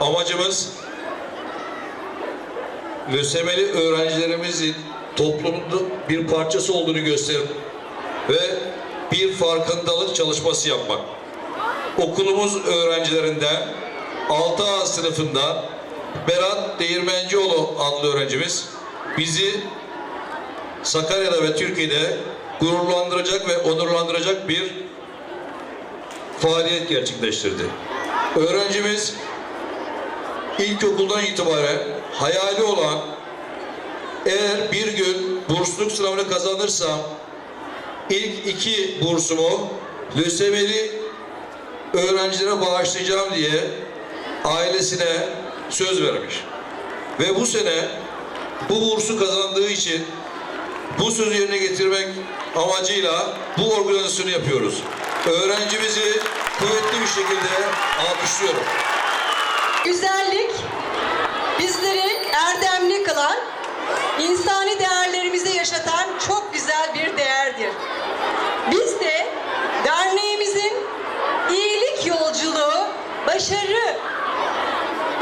amacımız lösemeli öğrencilerimizin toplumun bir parçası olduğunu gösterip ve bir farkındalık çalışması yapmak. Okulumuz öğrencilerinden 6A sınıfında Berat Değirmencioğlu adlı öğrencimiz bizi Sakarya'da ve Türkiye'de gururlandıracak ve onurlandıracak bir faaliyet gerçekleştirdi. Öğrencimiz ilkokuldan itibaren hayali olan eğer bir gün bursluluk sınavını kazanırsam ilk iki bursumu lösemeli öğrencilere bağışlayacağım diye ailesine söz vermiş. Ve bu sene bu bursu kazandığı için bu sözü yerine getirmek amacıyla bu organizasyonu yapıyoruz. Öğrencimizi kuvvetli bir şekilde alkışlıyorum. Güzellik insani değerlerimizi yaşatan çok güzel bir değerdir. Biz de derneğimizin iyilik yolculuğu, başarı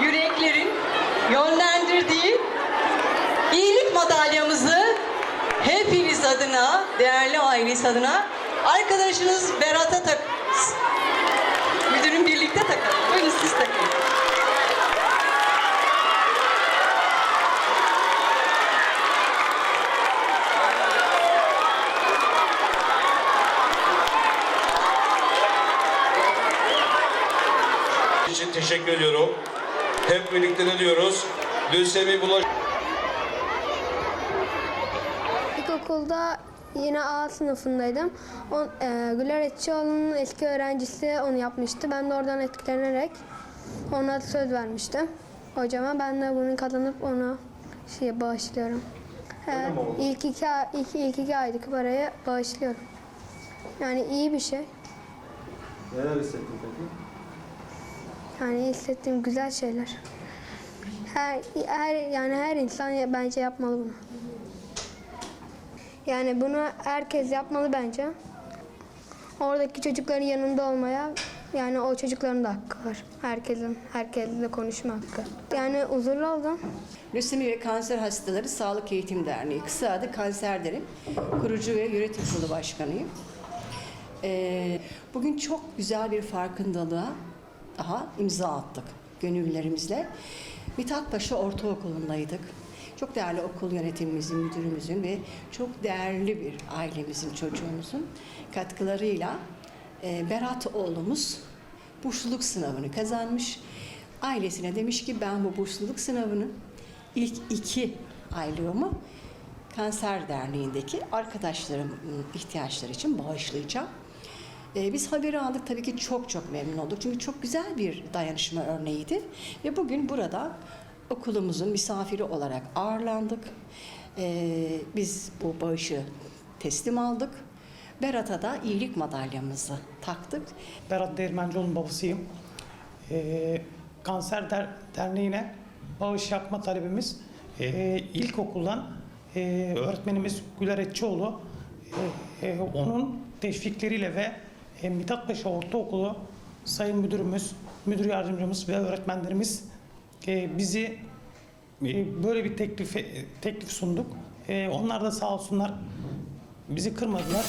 yüreklerin yönlendirdiği iyilik madalyamızı hepiniz adına, değerli ailesi adına arkadaşınız Berat'a tak müdürün birlikte takalım. Buyurun siz takın. İçin teşekkür ediyorum. Hep birlikte ne diyoruz? Lösemi bulaş İlkokulda yine A sınıfındaydım. On, e, Güler Etçioğlu'nun eski öğrencisi onu yapmıştı. Ben de oradan etkilenerek ona söz vermiştim. Hocama ben de bunu kazanıp ona şey bağışlıyorum. He, ilk iki, ay- ilk, ilk iki aydaki parayı bağışlıyorum. Yani iyi bir şey. Neler hissettin peki? Yani hissettiğim güzel şeyler. Her, her yani her insan bence yapmalı bunu. Yani bunu herkes yapmalı bence. Oradaki çocukların yanında olmaya yani o çocukların da hakkı var. Herkesin herkesle konuşma hakkı. Yani huzurlu oldum. Lösemi ve Kanser Hastaları Sağlık Eğitim Derneği, kısa adı Kanser Derim, kurucu ve yönetim kurulu başkanıyım. Ee, bugün çok güzel bir farkındalığa daha imza attık gönüllerimizle. Mithat Paşa Ortaokulu'ndaydık. Çok değerli okul yönetimimizin, müdürümüzün ve çok değerli bir ailemizin, çocuğumuzun katkılarıyla e, Berat oğlumuz bursluluk sınavını kazanmış. Ailesine demiş ki ben bu bursluluk sınavını ilk iki aylığımı Kanser Derneği'ndeki arkadaşlarımın ihtiyaçları için bağışlayacağım. Ee, biz haberi aldık tabii ki çok çok memnun olduk. Çünkü çok güzel bir dayanışma örneğiydi. Ve bugün burada okulumuzun misafiri olarak ağırlandık. Ee, biz bu bağışı teslim aldık. Berat'a da iyilik madalyamızı taktık. Berat Değirmencioğlu'nun babasıyım. Ee, Kanser Der- Derneği'ne bağış yapma talebimiz ee, ilkokuldan öğretmenimiz Güler Etçioğlu ee, onun teşvikleriyle ve ee, Mithat Paşa Ortaokulu Sayın Müdürümüz, Müdür Yardımcımız ve öğretmenlerimiz ee, bizi ee, böyle bir teklif teklif sunduk. Ee, onlar da sağ olsunlar bizi kırmadılar.